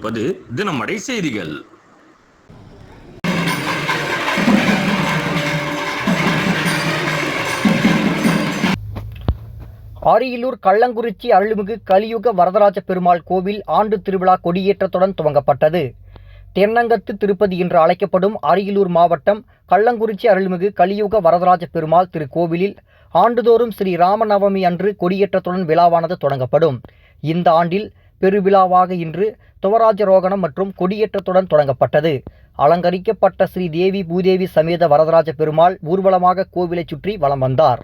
கொண்டிருப்பது தினமடை செய்திகள். அரியலூர் கள்ளங்குறிச்சி அருள்மிகு கலியுக வரதராஜ பெருமாள் கோவில் ஆண்டு திருவிழா கொடியேற்றத்துடன் துவங்கப்பட்டது. தென்னங்கத்து திருப்பதி என்று அழைக்கப்படும் அரியலூர் மாவட்டம் கள்ளங்குறிச்சி அருள்மிகு கலியுக வரதராஜ பெருமாள் திருக்கோவிலில் ஆண்டுதோறும் ஸ்ரீ ராமநவமி அன்று கொடியேற்றத்துடன் விழாவானது தொடங்கப்படும். இந்த ஆண்டில் பெருவிழாவாக இன்று துவராஜரோகணம் மற்றும் கொடியேற்றத்துடன் தொடங்கப்பட்டது. அலங்கரிக்கப்பட்ட ஸ்ரீ தேவி பூதேவி சமேத வரதராஜ பெருமாள் ஊர்வலமாக கோவிலைச் சுற்றி வலம் வந்தார்.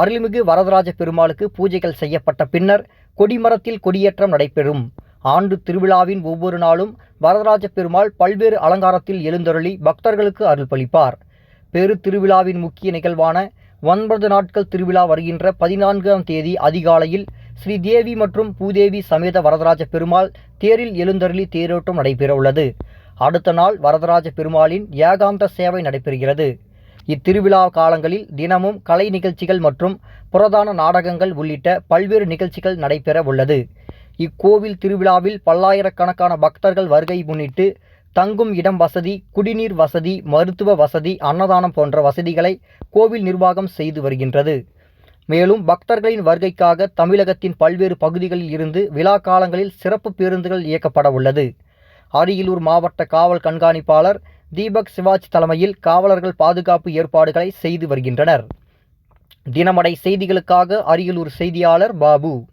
அருள்மிகு வரதராஜ பெருமாளுக்கு பூஜைகள் செய்யப்பட்ட பின்னர் கொடிமரத்தில் கொடியேற்றம் நடைபெறும். ஆண்டு திருவிழாவின் ஒவ்வொரு நாளும் வரதராஜ பெருமாள் பல்வேறு அலங்காரத்தில் எழுந்தருளி பக்தர்களுக்கு அருள்பளிப்பார் பெரு திருவிழாவின் முக்கிய நிகழ்வான ஒன்பது நாட்கள் திருவிழா வருகின்ற பதினான்காம் தேதி அதிகாலையில் ஸ்ரீதேவி மற்றும் பூதேவி சமேத வரதராஜ பெருமாள் தேரில் எழுந்தருளி தேரோட்டம் நடைபெறவுள்ளது. அடுத்த நாள் வரதராஜ பெருமாளின் ஏகாந்த சேவை நடைபெறுகிறது. இத்திருவிழா காலங்களில் தினமும் கலை நிகழ்ச்சிகள் மற்றும் புரதான நாடகங்கள் உள்ளிட்ட பல்வேறு நிகழ்ச்சிகள் நடைபெற உள்ளது இக்கோவில் திருவிழாவில் பல்லாயிரக்கணக்கான பக்தர்கள் வருகை முன்னிட்டு தங்கும் இடம் வசதி குடிநீர் வசதி மருத்துவ வசதி அன்னதானம் போன்ற வசதிகளை கோவில் நிர்வாகம் செய்து வருகின்றது. மேலும் பக்தர்களின் வருகைக்காக தமிழகத்தின் பல்வேறு பகுதிகளில் இருந்து விழா காலங்களில் சிறப்பு பேருந்துகள் இயக்கப்பட உள்ளது. அரியலூர் மாவட்ட காவல் கண்காணிப்பாளர் தீபக் சிவாஜ் தலைமையில் காவலர்கள் பாதுகாப்பு ஏற்பாடுகளை செய்து வருகின்றனர். தினமடை செய்திகளுக்காக அரியலூர் செய்தியாளர் பாபு.